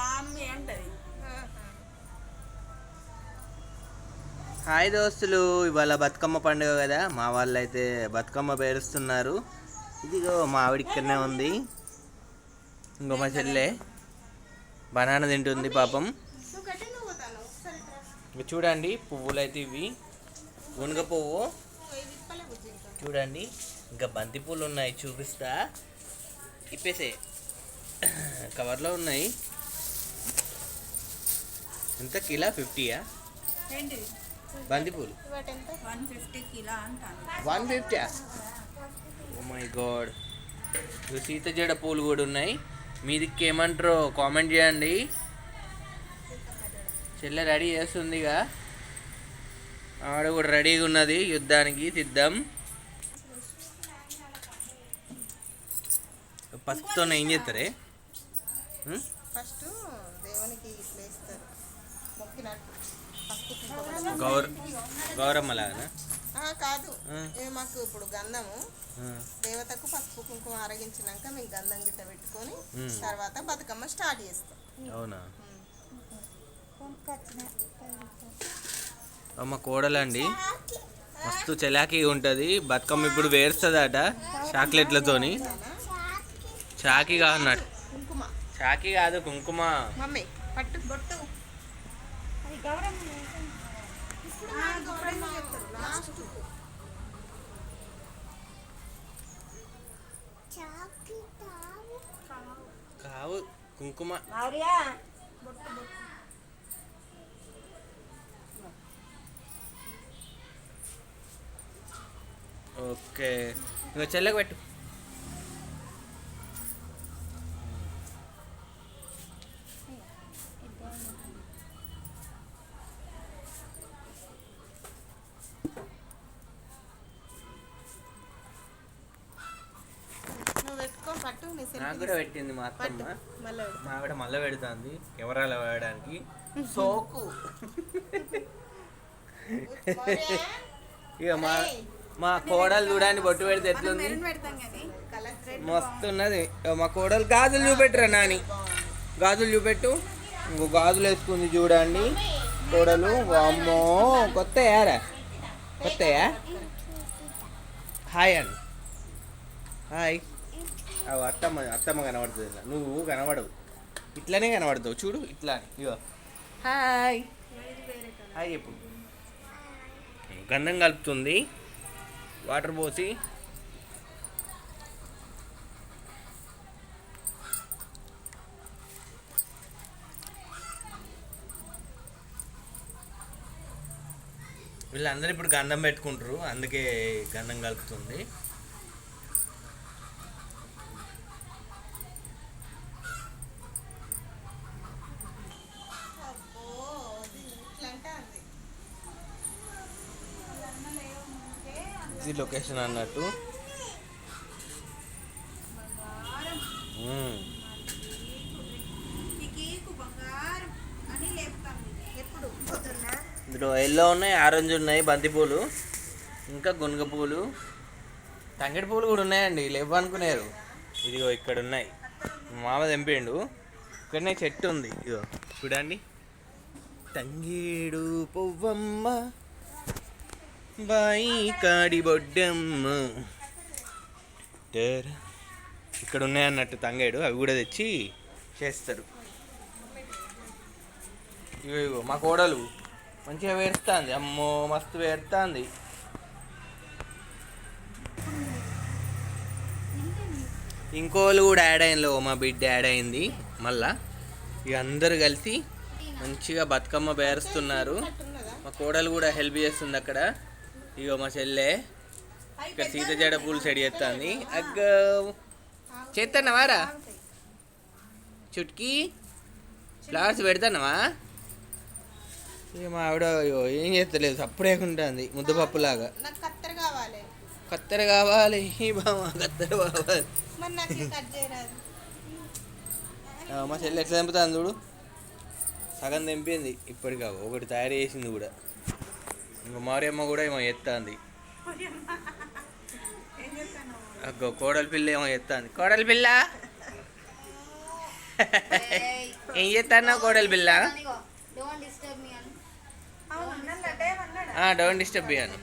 అంటది. హాయ్ దోస్తులు ఇవాళ బతుకమ్మ పండుగ కదా మా వాళ్ళు అయితే బతుకమ్మ పేరుస్తున్నారు. ఇదిగో మా ఆవిడ ఇక్కడనే ఉంది. ఇంకో మా చెల్లె బనానా తింటుంది పాపం. ఇక చూడండి పువ్వులు అయితే ఇవి. గునుగ పువ్వు. చూడండి ఇంకా బంతి పూలు ఉన్నాయి చూపిస్తా. ఇప్పేసే కవర్లో ఉన్నాయి. ఎంత కిలో? ఫిఫ్టీయా ఏంటిది బంతి పూలు one fifty oh my god సీత జడ పూలు కూడా ఉన్నాయి. మీదికి ఏమంటారో కామెంట్ చేయండి. చెల్లె రెడీ చేస్తుందిగా. ఆవిడ కూడా రెడీగా ఉన్నది. యుద్ధానికి సిద్ధం. పసుపుతో ఏం చేస్తారే? ఫస్ట్ దేవునికి ఇట్లా వేస్తారు మొక్కినట్టు పసుపు కుంకుమ గౌర కాదు. మాకు ఇప్పుడు గంధము. దేవతకు పసుపు కుంకుమ ఆరగించినాక మేము గంధం గిట్ట పెట్టుకొని. తర్వాత బతుకమ్మ స్టార్ట్ చేస్తాం. అవునా? అమ్మ కోడలండి. మస్తు చలాకీ ఉంటుంది. బతుకమ్మ ఇప్పుడు వేరుస్తుందట చాక్లెట్లతోని. చాకీ. కాదు చాకీ కాదు కుంకుమ. మమ్మీ పట్టు. కావు కుంకుమ. ఓకే. ఇంకా చెల్లెకి పెట్టు. పెట్టింది మా అత్తమ్మ మా ఆవిడ మళ్ళీ పెడుతుంది కెమెరాలో వేయడానికి సోకు. ఇక మా మా కోడలు చూడండి బొట్టు పెడితే ఎట్లుంది? మస్తు ఉన్నది. మా కోడలు గాజులు చూపెట్టురా నాని. గాజులు చూపెట్టు. ఇంకో గాజులు వేసుకుంది చూడండి. కోడలు. అమ్మో కొత్త యారా కొత్తయా? హాయ్ అండి హాయ్. అత్తమ్మ అత్తమ్మ కనబడుతుంది. నువ్వు కనబడవు. ఇట్లానే కనబడతావు. చూడు ఇట్లా. ఇగో. హాయ్. హాయ్ చెప్పు. గంధం కలుపుతుంది. వాటర్ పోసి. వీళ్ళందరూ ఇప్పుడు గంధం పెట్టుకుంటారు. అందుకే గంధం కలుపుతుంది అబ్బో అది ఇట్లా అంటే అంది ఇది లొకేషన్ అన్నట్టు. ఇందులో ఎల్లో ఉన్నాయి ఆరెంజ్ ఉన్నాయి బంతిపూలు ఇంకా గునుగ పూలు తంగిడి పూలు కూడా ఉన్నాయండి లేవు అనుకున్నారు ఇదిగో ఇక్కడ ఉన్నాయి. మామ తెంపిండు. ఇక్కడనే చెట్టు ఉంది ఇదిగో. చూడండి. తంగేడు పువ్వమ్మ. బాయి కాడి బొడ్డమ్మ. ఇక్కడ ఉన్నాయన్నట్టు తంగాడు అవి కూడా తెచ్చి చేస్తారు. ఇగో ఇగో మా కోడలు మంచిగా వేరుస్తుంది. అమ్మో మస్తు వేరుతుంది. ఇంకోళ్ళు కూడా యాడ్ అయిందో మా బిడ్డ యాడ్ అయింది. మళ్ళా ఇక అందరు కలిసి మంచిగా బతుకమ్మ పేరుస్తున్నారు. మా కోడలు కూడా హెల్ప్ చేస్తుంది అక్కడ. ఇగో మా చెల్లె ఇక్కడ సీత జడ పూలు సెడి చేస్తుంది అగ్గో. చేస్తున్నావారా చుట్కీ. ఫ్లవర్స్ పెడతానవా ఇక మా ఆవిడ ఏం చేస్తలేదు సప్పుడేకుంటుంది ముద్దపప్పులాగా కత్తెర కావాలి. కత్తెర కావాలి ఈ బామ కత్తెర కావాలి మా చెల్లి ఎట్లా తెంపుతుంది చూడు? సగం తెంపింది ఇప్పటికా ఒకటి తయారు చేసింది కూడా. ఇంకా మారియమ్మ కూడా ఏమో ఎత్తాంది. అగ్గో కోడలి పిల్ల ఏమో ఎత్తాంది. కోడలి పిల్ల? ఏం చేస్తాను కోడలి పిల్ల? డోంట్ డిస్టర్బ్ మీ అని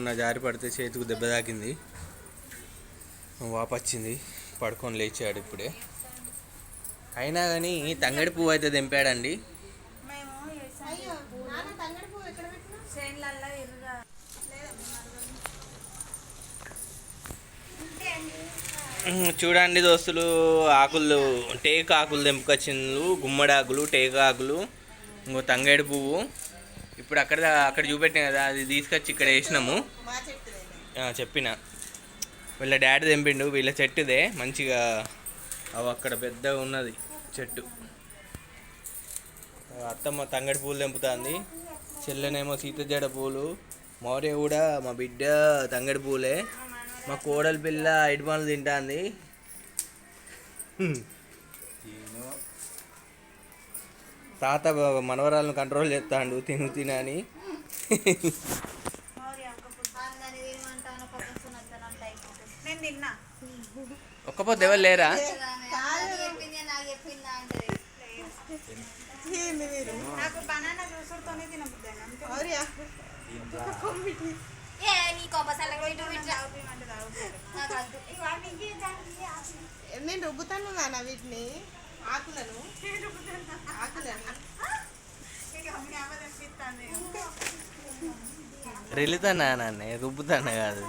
మొన్న జారి పడితే చేతికి దెబ్బ తాకింది. వాపచ్చింది. పడుకొని లేచాడు ఇప్పుడే. అయినా కానీ తంగడి పువ్వు అయితే దింపాడండి చూడండి దోస్తులు ఆకులు టేకు ఆకులు తెంపుకొచ్చిండ్రు గుమ్మడాకులు టేకు ఆకులు ఇంకో తంగేడు పువ్వు. ఇప్పుడు అక్కడ అక్కడ చూపెట్టిన కదా అది తీసుకొచ్చి ఇక్కడ వేసినాము. చెప్పిన. వీళ్ళ డాడీ తెంపిండు వీళ్ళ చెట్టుదే మంచిగా అవి అక్కడ పెద్దగా ఉన్నది చెట్టు. అత్తమ్మ తంగడి పూలు తెంపుతుంది. చెల్లెనేమో సీత జడ పూలు. మౌర్య కూడా మా బిడ్డ తంగడి పూలే. మా కోడలి పిల్ల ఇటుమలు తింటాంది. తాత మనవరాలను కంట్రోల్ చేస్తాడు తిను తినని ఒక్కపోతే ఎవరు లేరా నేను రుబ్బుతాను నాన్న వీటిని ఆకులను. రెల్లుతానా నాన్న? రుబ్బుతానా కాదు.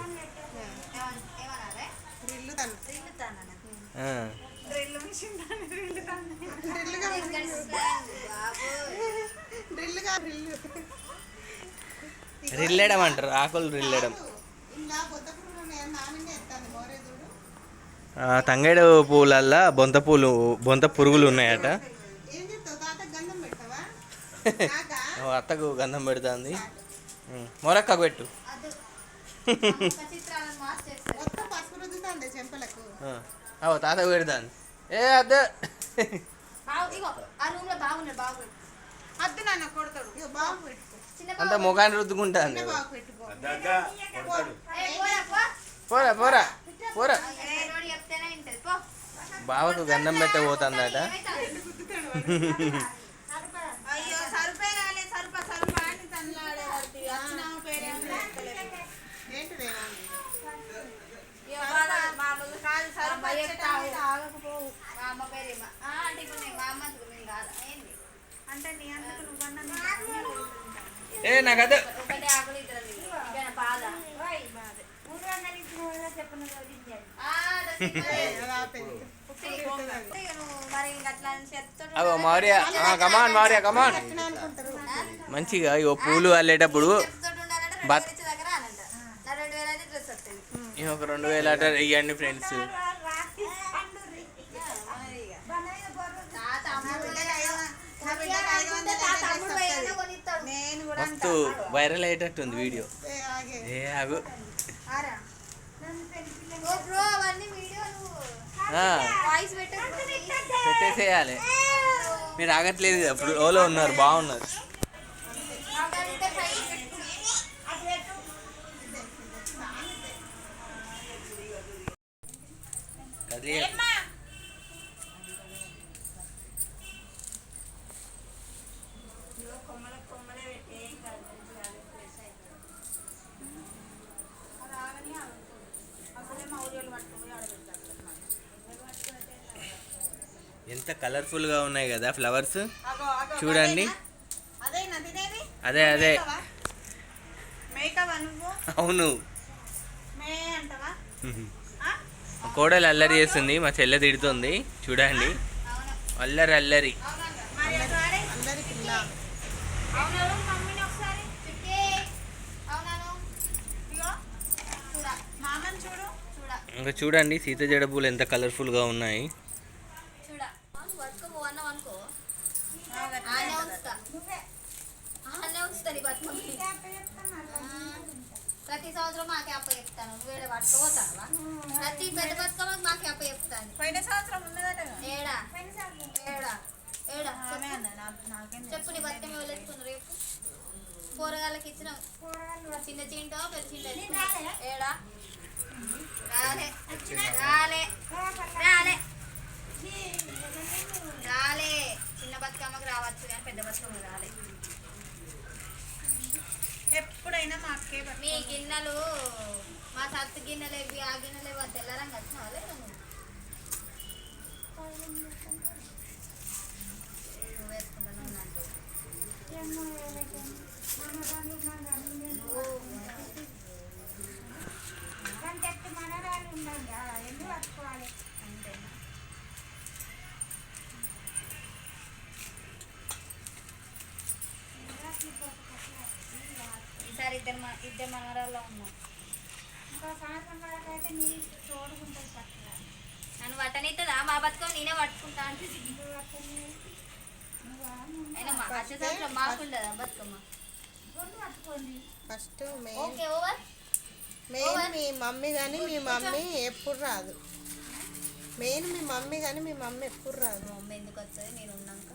రిల్లెడం అంటారు. ఆకులు రిల్లెడం. ఇలా కొత్త పురుగులు నామినే ఎత్తాను తంగేడు పూలల్లా బొంత పూలు బొంత పురుగులు ఉన్నాయట. ఏం చెప్తావు తాత గంధం పెట్టవా నాకా ఓ అత్తకు గంధం పెడుతుంది. మొరక్క పెట్టు. ఓ తాత పెడతాను ఏ అద్ద. అంత ముఖాన్ని రుద్దుకుంటాను పోరా పోరా. పోరా. బావకు గంధం పెట్ట పోతుందట. అంటే నీ అందుకు నువ్వన్నా నీ అన్నీ తెలుసు. ఏ నాకు అదే. ఒకటే ఆకులు ఇద్దరు ఇదేనా బాధ ఆ, that's it. అలా పెద్ద ఇక నువ్వు మరి ఇంక అట్లా అని చెప్తాడు అగో మౌర్య కమాన్ మౌర్య కమాన్ మంచిగా ఇగో పూలు అల్లేటప్పుడు బత్- ఒక రెండు వేలు అట ఇవ్వండి ఫ్రెండ్స్ నా తమ్ముడు నా బిడ్డకి ఐదు వందలు నా అయితే తమ్ముడు డ్రెస్ ఏదైనా వస్తది. కొనిస్తాడు నేను కూడా మస్తు వైరల్ అయ్యేటట్టుంది వీడియో. ఏ, ఆగు పెట్టేసేయాలి. మీరు ఆగట్లేదు అప్పుడు ఓలో ఉన్నారు బాగున్నారు. కదిలే కొమ్మల కొమ్మలే పెట్టి ఏం కాదు మంచిగా అదే ప్లేస్ అవుతుంది. ఎంత కలర్ఫుల్గా ఉన్నాయి కదా ఫ్లవర్స్ చూడండి. అదే అదే అవును. కోడలు అల్లరి చేస్తుంది మా చెల్లె తిడుతుంది. చూడండి. అల్లరి అల్లరి మరి అటు ఆడే. అందరి పిల్ల అవునవును మమ్మీని ఒకసారి చుట్టే అవునాను ఇగో చూడ మామని చూడు చూడ ఇంకా చూడండి సీత జడ పూలు ఎంత కలర్ఫుల్గా ఉన్నాయి. బతుకమ్మ ప్రతి సంవత్సరం మాకే అప్ప చెప్తాను. ఏడ పట్టుకోతావా ప్రతి పెద్ద బతుకమ్మకి మాకే అప్ప చెప్తాను. పోయిన సంవత్సరం ఉన్నదట. ఏడా? ఏడా? ఏడా? చెప్పు. నీ బతుకమ్మ ఎవరు ఎత్తుకున్నారు రేపు కూరగాయలకి ఇచ్చిన చిన్న చింటో పెద్ద చింటో. ఏడా? రాలే. రాలే. రాలే. రాలే. చిన్న బతుకమ్మకి రావచ్చు కానీ పెద్ద బతుకమ్మ రాలే. ఎప్పుడైనా మా అక్కే. మీ గిన్నెలు మా సత్తు గిన్నెలు ఇవి ఆ గిన్నెలు ఇవి వచ్చినావా లేదా వేసుకుంటాను ఉన్నట్టు అంతేనా? ఈసారి ఇద్దరు మ- ఇద్దరు మనవరాల్లో ఉన్నాం. నన్ను పట్టనిస్తుందా మా బతుకమ్మ నేనే పట్టుకుంటా అంటే అయినా మా అచ్చ సంవత్సరం మాకుండదా Bathukamma? First okay over. Main మీ మమ్మీ కానీ మీ మమ్మీ ఎప్పుడు రాదు. మెయిన్ మీ మమ్మీ కానీ మీ మమ్మీ ఎప్పుడు రాదు. మా అమ్మ ఎందుకు వస్తుంది? నేను ఉన్నాక.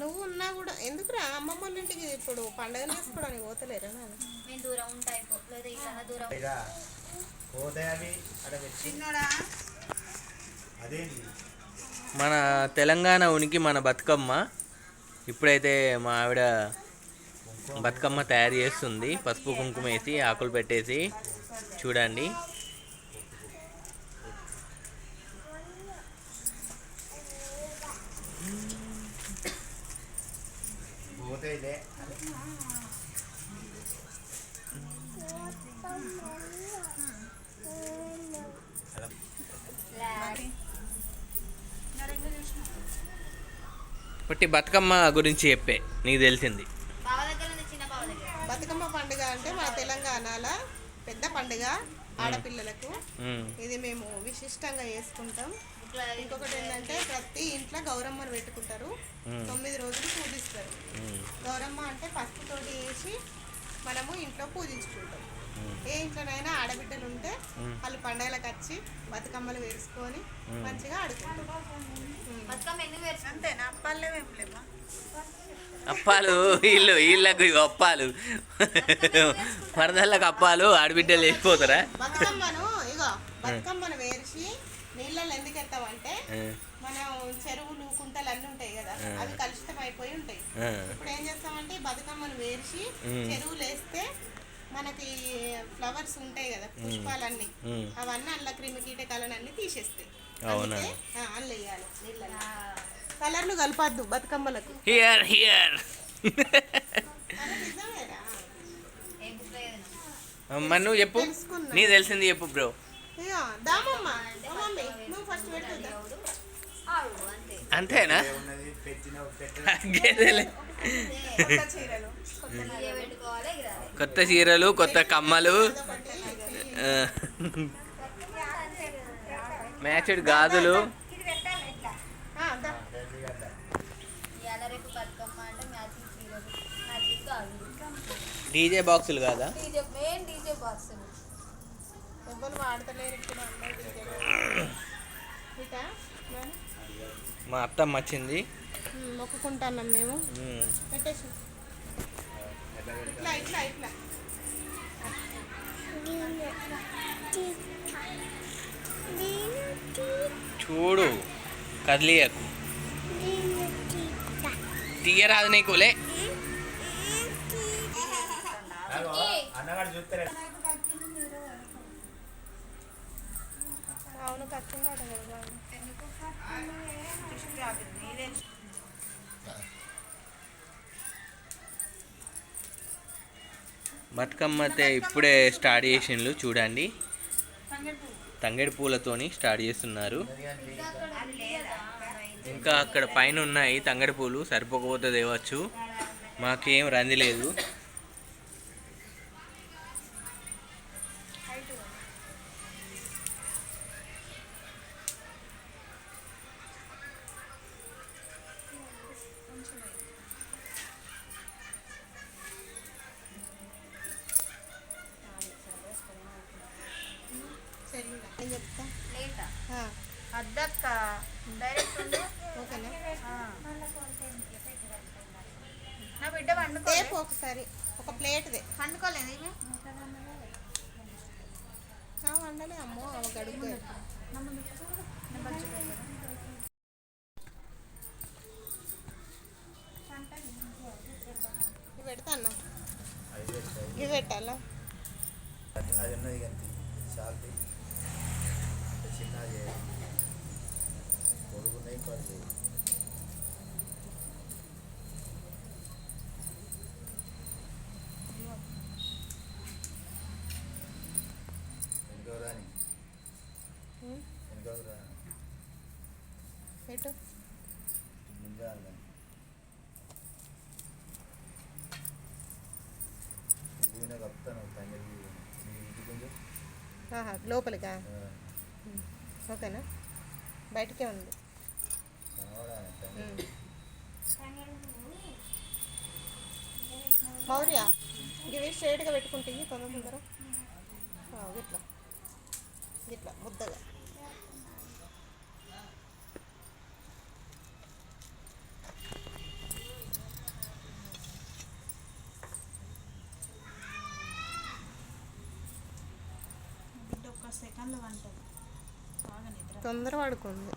నువ్వు ఉన్నా కూడా ఎందుకురా? అమ్మమ్మ వాళ్ళ ఇంటికి ఇప్పుడు పండగ చేసుకోవడానికి పోతలేరా నాన్న? నేను దూరం ఉంటా అయిపో. లేదా ఇక్కడ దూరం. మన తెలంగాణ ఉనికి మన బతుకమ్మ. ఇప్పుడైతే మా ఆవిడ బతుకమ్మ తయారు చేస్తుంది. పసుపు కుంకుమ వేసి ఆకులు పెట్టేసి చూడండి. పోతాయిలే బతుకమ్మ గురించి చెప్పే. నీకు తెలిసింది బావ దగ్గర ఉంది చిన్న బావ దగ్గర బతుకమ్మ పండుగ అంటే మన తెలంగాణలో పెద్ద పండుగ ఆడపిల్లలకు. ఇది మేము విశిష్టంగా చేసుకుంటాం. ఇంకొకటి ఏంటంటే ప్రతి ఇంట్లో గౌరమ్మను పెట్టుకుంటారు. తొమ్మిది రోజులు పూజిస్తారు. గౌరమ్మ అంటే పసుపుతోటి వేసి మనము ఇంట్లో పూజించుకుంటాం. ఏ ఇంట్లోనైనా ఆడబిడ్డలు ఉంటే. వాళ్ళు పండగలకు వచ్చి బతుకమ్మలు వేసుకొని. మంచిగా. బతుకమ్మ ఎందుకు వేసుకుంటాం అంతేనా? పల్లె ఏం లేవా? అప్పాలు వీళ్ళు వీళ్ళకు ఇగో అప్పాలు. వరదళ్ళకు అప్పాలు ఆడబిడ్డలు వేసిపోతారా బతుకమ్మను ఇగో బతుకమ్మను వేసి నీళ్ళలో ఎందుకు ఎత్తామంటే మనం చెరువులు కుంటలు అన్నీ ఉంటాయి కదా. అవి కలుషితం అయిపోయి ఉంటాయి. ఇప్పుడు ఏం చేస్తామంటే బతుకమ్మను. చెరువులు వేస్తే మనకి ఫ్లవర్స్ ఉంటాయి కదా పుష్పాలన్నీ అవన్నీ అందులో క్రిమి కీటకాలను అన్ని తీసేస్తాయి. అవునా? అందుకే, వేయాలి నీళ్ళలో కలర్లు కలపద్దు బతుకమ్మలకు. హియర్ హియర్ మరి నువ్వు చెప్పు. నీకు తెలిసింది చెప్పు బ్రో అంతేనా? కొత్త చీరలు కొత్త కమ్మలు. మ్యాచ్డ్ గాజులు ఇవాళ రేపు బతుకమ్మ అంటే మ్యాచింగ్ చీరలు మ్యాచింగ్ గాజులు డీజే బాక్సులు కాదా? డీజే మెయిన్ డీజే బాక్స్ ఎవరు వాడతలేరు ఇప్పుడు అందరూ డీజే. ఇటా మరి? మా అత్తమ్మ వచ్చింది. మొక్కుకుంటున్నాం మేము. పెట్టేసి. ఇట్లా ఇట్లా ఇట్లా. చూడు కదిలియకు. తీయరాదు నీకులే అన్నగాడు చూస్తారే అవును అట కదా. బతుకమ్మ అయితే ఇప్పుడే స్టార్ట్ చేసిండ్రు చూడండి. తంగేడు పూలతోని స్టార్ట్ చేస్తున్నారు. ఇంకా అక్కడ పైన ఉన్నాయి తంగడి పూలు సరిపోకపోతే తేవచ్చు. మాకేం రంది లేదు సరేనా నేను చెప్తా లేటా ఆ, అద్దక్క డైరెక్ట్ ఉండు. ఓకేనా. ఆ. నా బిడ్డ వండుకో టేపు ఒకసారి ఒక ప్లేట్దే. వండుకోలేదు వండలే అమ్మో ఒక అడుగు ఇవి పెడతా అన్న అది పెట్టు, అది ఇవి పెట్టాలా అది అది ఉన్నది కానీ చాలు చిన్న చేయాలి పొడుగున్నాయి పది చేయాలి వెనుకవరాని ఉం, వెనుకవరా పెట్టు లోపలికా? ఓకేనా? బయటకే ఉంది. మౌర్య ఇవి స్ట్రైట్గా పెట్టుకుంటే తొందర తొందర? ఇట్లా. ఇట్లా ముద్దగా. తొందర పడుకుంది.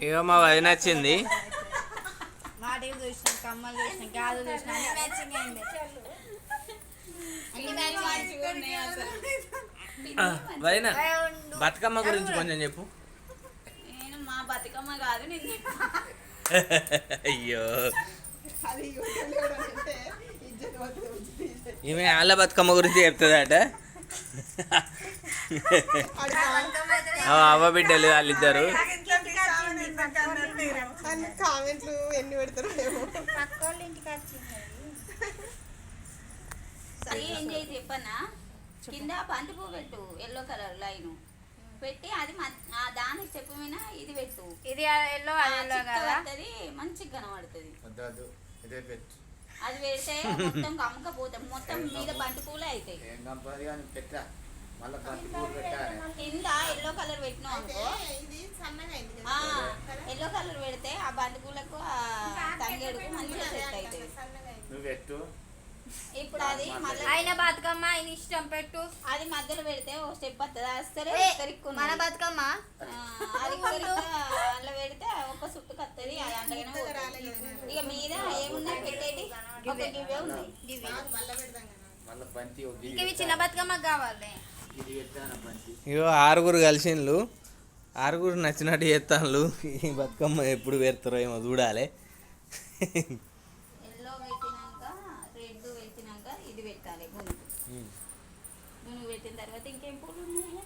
ఇక మా వదిన వచ్చింది. వాటికి చూసినాం కమ్మలు చూసినాం గాజులు చూసినాం అన్ని మ్యాచింగ్ అయింది అన్ని మ్యాచింగ్ ఉన్నాయి అసలు ఆ, వదిన బతుకమ్మ గురించి కొంచెం చెప్పు. బతుకమ్మ కాదు నేను అయ్యో. ఈమె వాళ్ళ బతుకమ్మ గురించి చెప్తుందట. అవ్వ బిడ్డలు వాళ్ళిద్దరు. అన్ని కామెంట్లు ఎన్ని పెడతారు ఏమో. సరే ఏం చేయి చెప్పనా కింద బంతి పువ్వు పెట్టు ఎల్లో కలర్ లైన్. పెట్టి అది దానికి చెప్పు మీద ఇది పెట్టు. ఇది ఎల్లో అది ఎల్లో కదా? మంచిగా కనబడుతుంది. ఇదే పెట్టు. అది పెడితే మొత్తం కమ్మకపోతాం మొత్తం మీద బంతి పూలే అవుతాయి కింద ఎల్లో కలర్ పెట్టినాం అనుకో. ఎల్లో కలర్ పెడితే ఆ బంతి పూలకు ఆ తంగేడుకు మంచిగా సెట్ అయింది. నువ్వు పెట్టు. ఇప్పుడు అది ఆయన బతుకమ్మ ఆయన ఇష్టం పెట్టు. అది మధ్యలో పెడితే ఒక స్టెప్ వస్తుంది వస్తే మన బతుకమ్మ? అది అందులో పెడితే ఒక సుట్టు కత్తది అది పోతుంది. ఇక మీద ఏమున్నాయి పెట్టేటి? ఒక ఇంక ఇవి చిన్న బతుకమ్మ కావాలి. ఇగో ఆరుగురు కలిసిండ్లు. ఆరుగురు నచ్చినట్టు చేస్తాను ఈ బతుకమ్మ ఎప్పుడు పెడతారో ఏమో చూడాలి. తర్వాత ఇంకేం పూలు ఉన్నాయి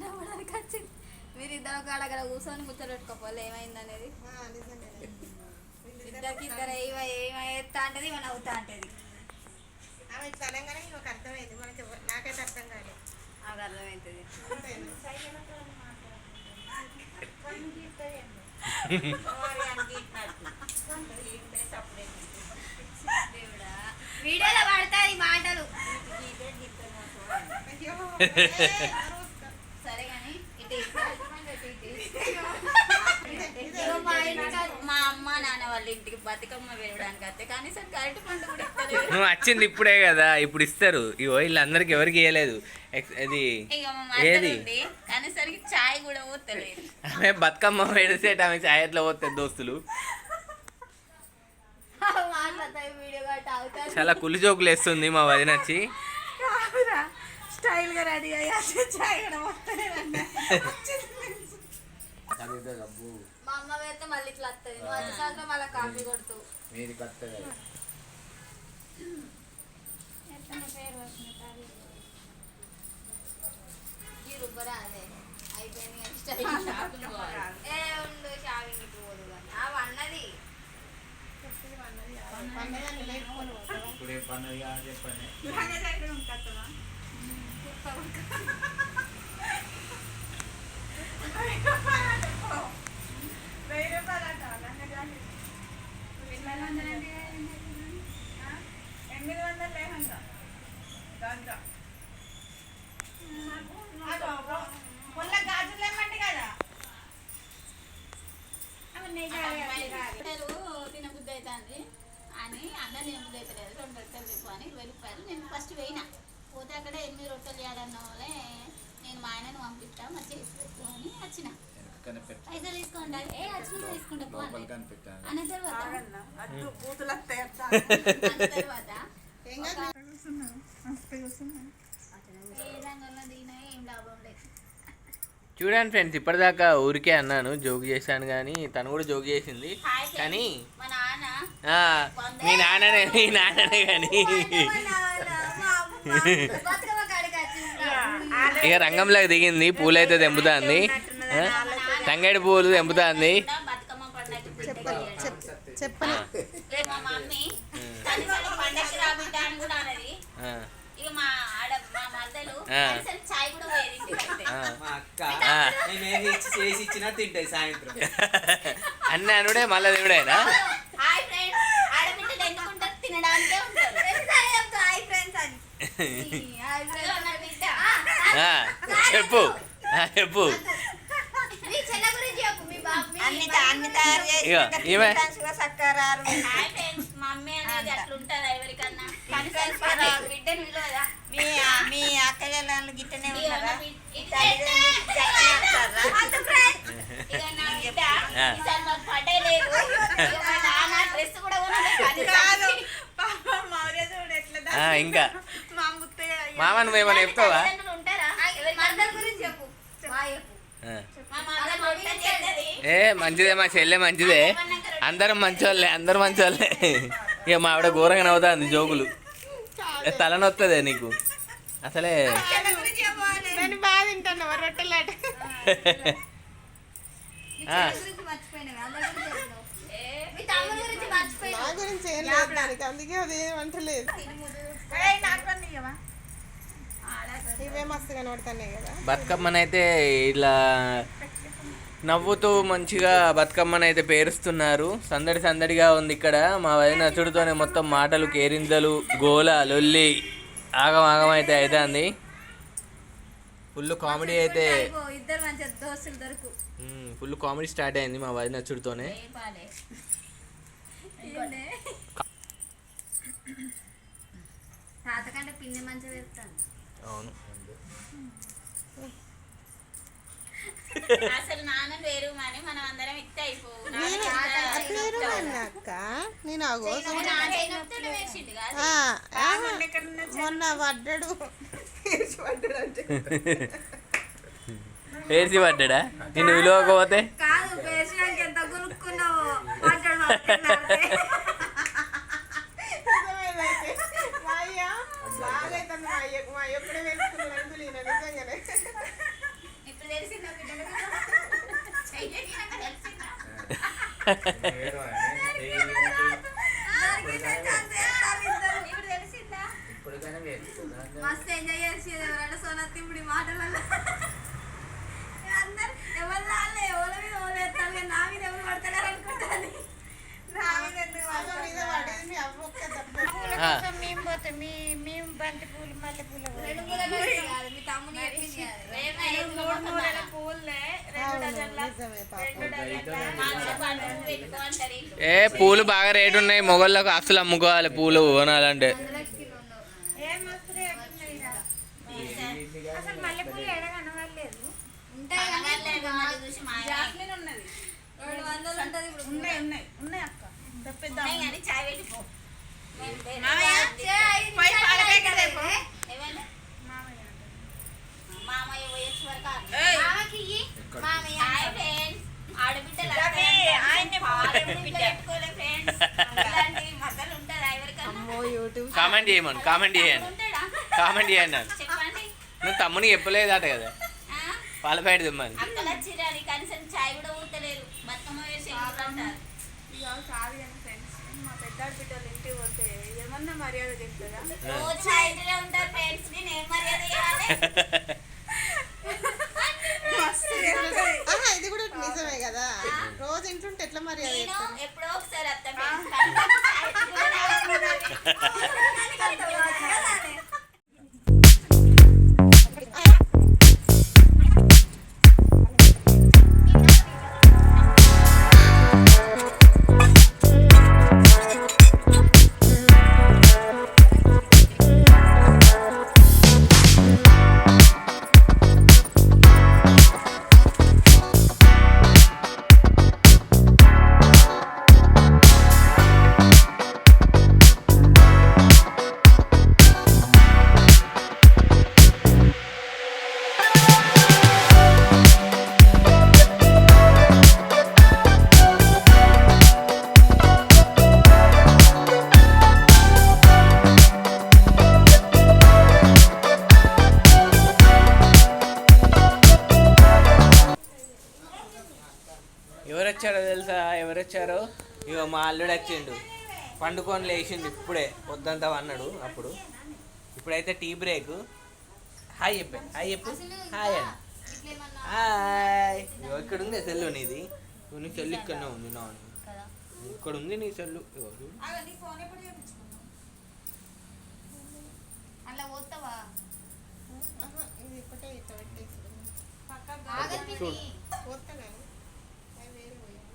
నవ్వడానికి వచ్చింది మీరు ఇద్దరు ఒక కూర్చొని ముచ్చట పెట్టుకోపోలే ఏమైంది అనేది. ఇద్దరికి ఇద్దరు ఏమ ఏమైతా అంటది ఇవ నవ్వుతా అంటది. ఆమె ఇట్లా అనగానే నాకు అర్థమైంది మనకి ఎవ- నాకైతే అర్థం కాలేదు నాకు అర్థమవుతుంది వీడియోలో పడతాయి మాటలు. సరే కానీ ఇటు ఇటు, ఇటు ఇటు. ఇదిగో మా ఇంటికి మా అమ్మ నాన్న వాళ్ళ ఇంటికి బతుకమ్మ వేయడానికి వస్తే కనీసం కరెంట్ పండు కూడా ఇస్తలేదు. నువ్వు వచ్చింది ఇప్పుడే కదా ఇప్పుడు ఇస్తారు. ఇగో వీళ్ళందరికి ఎవరికి ఇవ్వలేదు ఎక్స్- ఇది ఇక మా మరదలు ఏది? ఉంది. కనీసరికి చాయ్ కూడా పోతలేదు. ఆమె బతుకమ్మ పెడిసేట ఆమె చాయట్లో పోతుంది దోస్తులు? మాట్లాడతాయి వీడియో గట్ట అవుతారు చాలా కులి జోకులు వేస్తుంది మా వదిన వచ్చి. స్టైల్గా రెడీ అయ్యా చాయ్ కూడా మా అమ్మ పెడితే మళ్ళీ ఇట్లా వస్తుంది నువ్వు వచ్చే సంవత్సరం మళ్ళీ కాఫీ కొడుతూ. మీది కట్టదు అది ఈ రుబ్బరా అదే ఏ ఉండు షాపింగ్ పోదు కానీ. ఆ అన్నది పన్నది కాదు. చెప్పండి. ఎనిమిది వందల అంటే ఆ? లేహంగా గంగా మొన్న గాజులు లేమంటే కదా పిల్లలు తినబుద్ధి అవుతుంది అని అన్న తినబుద్ధి అవుతలేదు రెండు రొట్టెలు రేపు అని ఇరవై రూపాయలు నేను ఫస్ట్ పోయినా పోతే అక్కడ ఎనిమిది రొట్టెలు చేయాలన్న వాళ్ళే నేను మా ఆయనను పంపిస్తా మరి చేసి పెట్టు అని వచ్చిన వెనకనే పెట్టు పైసలు తీసుకోండి ఏ వచ్చిన తీసుకుంటా పో లోపల అన్నది. కనిపెట్టాను అన్న తర్వాత ఆగన్నా అద్దు బూతులు వస్తాయి అత్త. అన్న తర్వాత ఏం కాదు కూర్చున్నాను మస్తు కూర్చున్నాను ఏ రంగంలో దిగినా ఏం లాభం లేదు చూడండి ఫ్రెండ్స్ ఇప్పటిదాకా ఊరికే అన్నాను జోక్ చేశాను కానీ తను కూడా జోక్ చేసింది. కానీ మా నాన్న. ఆ, మీ నాన్ననే మీ నాన్ననే కానీ. ఇక రంగంలోకి దిగింది పూలైతే తెంపుతాంది తంగేడి పూలు తెంపుతాంది చెప్పని చెప్ చెప్పని రేపు మా మమ్మీ కనీసం పండగకి రాబిడ్డ అని కూడా అన్నది. ఆ, ఇక మా ఆడ మా మరదలు ఆ. కనీసం చాయ్ కూడా పోయేది ఇంటికైతే ఆ. మా అక్క ఆ. నేను ఏది ఇచ్చి చేసి ఇచ్చినా తింటాయి సాయంత్రం. అన్న అనుడే మళ్ళీ దేవుడేనా? హాయ్ ఫ్రెండ్స్ ఆడబిడ్డలు ఎందుకుంటారు తినడానికే ఉంటారు. హాయ్ ఫ్రెండ్స్ అని. Hi friends. అన్న బిడ్డ. ఆ, చెప్పు. ఆ, చెప్పు. మీ చెల్ల గురించి చెప్పు మీ బాబు మీ అన్ని అన్ని తయారు చేసి ఇగో, ఈమె సక్కరారు హాయ్ ఫ్రెండ్స్. మమ్మీ అనేది అట్లుంటదా ఎవరికన్నా? కనీసం బిడ్డను విలువదా? మీ మీ అక్క చెల్లెళ్ళు గిట్టనే ఇక. ఉన్నారా మామ నువ్వేమన్నా చెప్తావా? ఉంటారా? గురించి చెప్పు. ఏ మంచిదే మా చెల్లె మంచిదే. అందరం మంచోళ్ళే అందరు మంచోళ్ళే. ఇక మా ఆవిడ ఘోరంగా నవ్వుతుంది జోకులు. ఏ, తలనొత్తదే నీకు? అసలే. గురించి అందుకే అది ఏం అంటలేదు ఇవే మస్తు కనబడుతున్నాయి కదా బతుకమ్మనైతే ఇలా నవ్వుతూ మంచిగా బతుకమ్మనైతే పేరుస్తున్నారు. సందడి సందడిగా ఉంది ఇక్కడ. మా వదిన నచ్చుడుతోనే మొత్తం మాటలు కేరింతలు గోల లొల్లి ఆగం ఆగం అయితే అవుతుంది ఫుల్ కామెడీ అయితే. ఇగో, ఇద్దరు మంచి దోస్తులు దొరుకు. ఫుల్ కామెడీ స్టార్ట్ అయింది మా వదిన నచ్చుడుతోనే ఏ పాలే ఇంకోనే. తాత కంటే పిన్ని మంచిగా చెప్తాను అవును. అసలు నాన్న వేరు అని మనం అందరం ఇస్తే అయిపోవు. నేను ఆ కోసం మొన్న పడ్డాడు. పడ్డా నిన్ను విలువకపోతే? కాదు ఎంత గురుక్కున్నావో మాట్లాడు నిజమేనైతే. మా అయ్య బాగైతుంది మా అయ్యకు మా అయ్య ఎప్పుడే వేసుకున్నాడు అంకుల్ ఈయన నిజంగానే ఇప్పుడు తెలిసిందా బిడ్డలు చెయ్యకి తెలిసిందా ఏడో అని. ఇప్పుడు తెలిసిందా ఇప్పటికైనా వేస్తున్నా మస్తు ఎంజాయ్ చేసేది ఎవరైనా సోనత్తి ఇప్పుడు ఈ మాటలలో అందరు ఎవరు రాలే ఎవరి మీద కానీ నా మీద ఎవరు అనుకుంటాను మేము పోతే మేము బంతి పూలు మల్లె పూల తమ్ముని. ఏ పూలు బాగా రేటు ఉన్నాయి. మొగళ్ళకు అసలు అమ్ముకోవాలి పూలు కొనాలంటే. ఉన్నాయి ఈడ. అసలు మల్లె పూలు ఎడ కనవలేదు ఉంటాయి కానీ మళ్ళీ చూసి మాయ. జాస్మిన్ ఉన్నది. రెండు వందలు ఉంటది ఇప్పుడు. ఉన్నాయి ఉన్నాయి అక్క. తెప్పిద్దాం చాయ్ మేము లేని మామయ్య, వాళ్ళు చేయి, పోయి చాయ్ పాల ప్యాకెట్ పెట్టిపో. తెపో. ఏమన్నా? మామయ్య మామయ్య పోయేసి వరకు. మామకి. మామయ్య హాయ్ ఫ్రెండ్స్. ఆడబిడ్డలు కామెంట్ చేయమను కామెంట్ చేయండి? కామెంట్ చేయండి నాకు చెప్పండి. నువ్వు తమ్ముని చెప్పలేదట కదా. ఆ? పాల ప్యాకెట్ తెమ్మని. అక్కలు వచ్చిరని కనీసం చాయ్ కూడా ఊతలేరు. బతుకమ్మ వేసి అంటారు? ఇక కాదు కానీ ఫ్రెండ్స్. మా బిడ్డలు ఇంటికి పోతే ఏమన్నా మర్యాద చెప్తుందా రోజు చాయ్ ఇంటిలో ఉంటారు ఫ్రెండ్స్. నేను ఏం మర్యాద చేయాలి? వచ్చారో? ఇగో మా అల్లుడు వచ్చిండు. పండుకొని లేచిండు ఇప్పుడే పొద్దంతా అన్నాడు అప్పుడు. ఇప్పుడైతే టీ బ్రేక్. హాయ్ చెప్పే హాయ్ చెప్పు. హాయ్ అని హాయ్. ఇగో ఇక్కడ ఉంది సెల్లు నీది. నీ సెల్లు ఇక్కడనే ఉంది నా ఇక్కడ ఉంది నీ సెల్లు. ఇగో చూడు. అలా పోతావా ఆహా, ఇది ఒకటే ఇట్లా పెట్టేసి ఆగదు చూడు. పోతా కానీ అది వేరే పోయింది.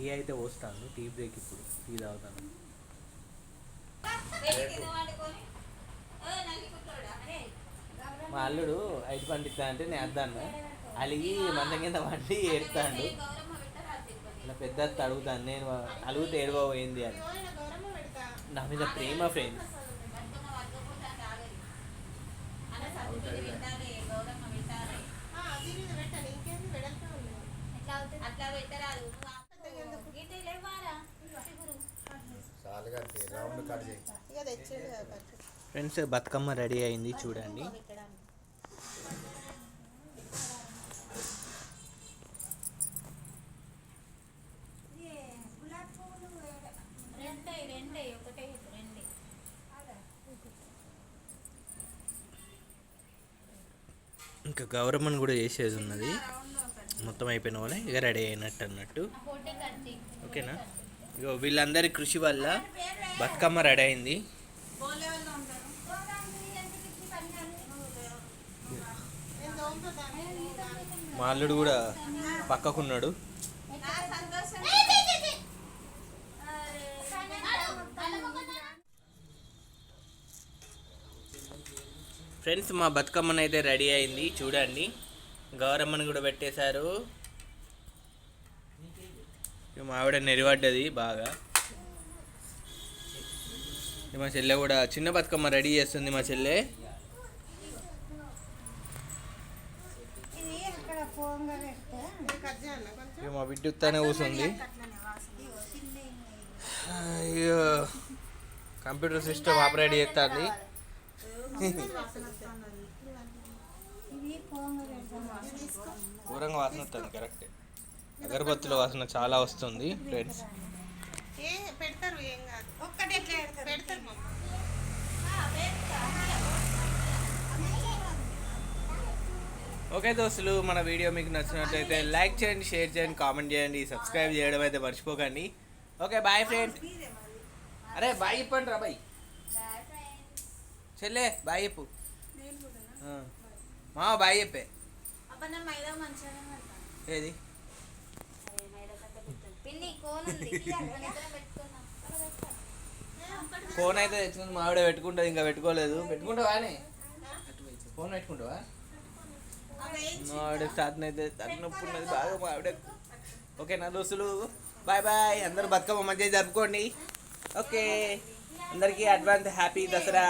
టీ అయితే పోస్తాను. టీ బ్రేక్ ఇప్పుడు. టీ తాగుతాను. మా అల్లుడు ఐదు పండిస్తా అంటే నేను అద్దాను అలిగి మందం కింద పండి ఏడుతాడు ఇలా పెద్ద అడుగుతాను నేను అలుగుతే ఏడవబోయింది అని. నా మీద ప్రేమ ఫ్రెండ్స్ అట్లా పెట్టరాదు గీత లేవారా చాలుగా రౌండ్ కట్ చేయి ఇక తెచ్చిండు కదా పట్టు. ఫ్రెండ్స్ బతుకమ్మ రెడీ అయింది చూడండి. రెండే రెండే ఒకటే రెండే ఇంకా గౌరమ్మని కూడా చేసేది ఉన్నది. మొత్తం అయిపోయిన వాళ్ళే ఇక రెడీ అయినట్టు అన్నట్టు. ఓకేనా? ఇగో వీళ్ళందరి కృషి వల్ల బతుకమ్మ రెడీ అయింది. మా అల్లుడు కూడా పక్కకున్నాడు. ఫ్రెండ్స్ మా బతుకమ్మని అయితే రెడీ అయింది. చూడండి. గౌరమ్మని కూడా పెట్టేశారు. మా ఆవిడ నెరివడ్డది బాగా. మా చెల్లె కూడా చిన్న బతుకమ్మ రెడీ చేస్తుంది మా చెల్లె. మా బిడ్డ ఉత్తానే కూర్చుంది అయ్యో కంప్యూటర్ సిస్టమ్ ఆపరేట్ చేస్తుంది ఘోరంగా వాసన వస్తుంది కరెక్ట్. అగరబత్తుల వాసన చాలా వస్తుంది ఫ్రెండ్స్ ఏ పెడతారు ఏం కాదు. ఒక్కటి ఎట్లా పెడతారు? మమ్మ ఓకే దోస్తులు మన వీడియో మీకు నచ్చినట్లయితే లైక్ చేయండి షేర్ చేయండి కామెంట్ చేయండి సబ్స్క్రైబ్ చేయడం అయితే మర్చిపోకండి. ఓకే బాయ్ ఫ్రెండ్స్ అరే బాయ్ చెప్పండి రా బాయ్. చెల్లే బాయ్ చెప్పు. మా బాయ్ చెప్పే. ఏది పిన్ని కోన్ ఉంది మన ఇద్దరం పెట్టుకుందాం ఫోన్ అయితే తెచ్చుకుంది మా ఆవిడ పెట్టుకుంటుంది ఇంకా పెట్టుకోలేదు. పెట్టుకుంటావా అని? ఫోన్ పెట్టుకుంటావా? మా ఆవిడ సాధన అయితే తలనొప్పి ఉన్నది బాగా మా ఆవిడ. ఓకే నా దోస్తులు బాయ్ బాయ్. అందరూ బతుకమ్మ మంచిగా జరుపుకోండి. ఓకే అందరికీ అడ్వాన్స్ హ్యాపీ దసరా.